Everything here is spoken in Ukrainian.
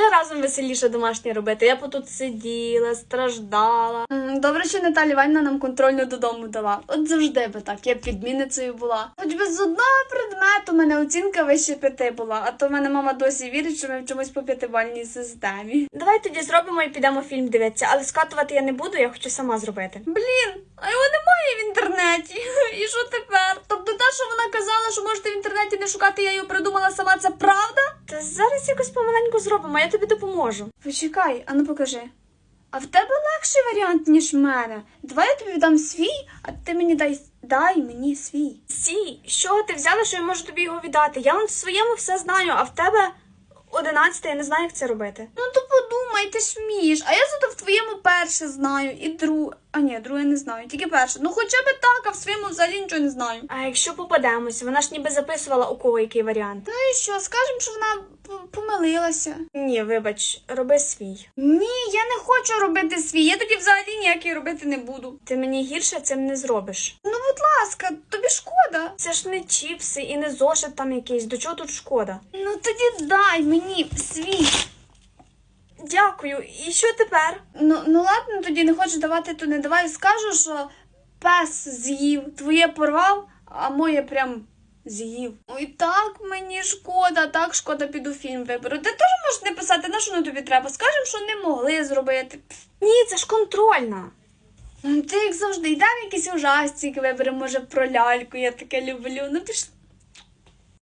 Може разом веселіше домашнє робити. Я б тут сиділа, страждала. Добре, що Наталя Іванівна нам контрольну додому дала. От завжди би так, я б відмінницею була. Хоч би з одного предмету мене оцінка вище п'яти була, а то в мене мама досі вірить, що ми вчимось по п'ятибальній системі. Давай тоді зробимо і підемо фільм дивитися, але скатувати я не буду, я хочу сама зробити. Блін, а його немає в інтернеті. І що тепер? Казала, що можете в інтернеті не шукати, я його придумала сама, це правда? Та зараз якось помаленьку зробимо, я тобі допоможу. Почекай, а ну покажи. А в тебе легший варіант, ніж в мене. Давай я тобі віддам свій, а ти мені дай, дай мені свій. Сі, з чого ти взяла, що я можу тобі його віддати? Я вон в своєму все знаю, а в тебе одинадцяте, я не знаю, як це робити. Ну то подумай, ти ж вмієш. А я твоєму перше знаю, і друге. А ні, друге не знаю, тільки перше. Ну хоча б так, а в своєму взагалі нічого не знаю. А якщо попадемось, вона ж ніби записувала у кого який варіант. Ну і що, скажемо, що вона помилилася. Ні, вибач, роби свій. Ні, я не хочу робити свій. Я тоді взагалі ніякий робити не буду. Ти мені гірше цим не зробиш. Ну, будь ласка, тобі шкода. Це ж не чіпси і не зошит там якийсь. До чого тут шкода? Ну тоді дай мені свій. Дякую. І що тепер? Ну, ну ладно, тоді не хочу давати, то не давай. Скажу, що пес з'їв, твоє порвав, а моє прям з'їв. Ой, так мені шкода, так шкода піду фільм виберу. Ти теж можеш не писати, на що воно тобі треба? Скажемо, що не могли зробити. Ні, це ж контрольна. Ти як завжди йдемо якісь ужастики виберемо, може про ляльку, я таке люблю. Ну пішли.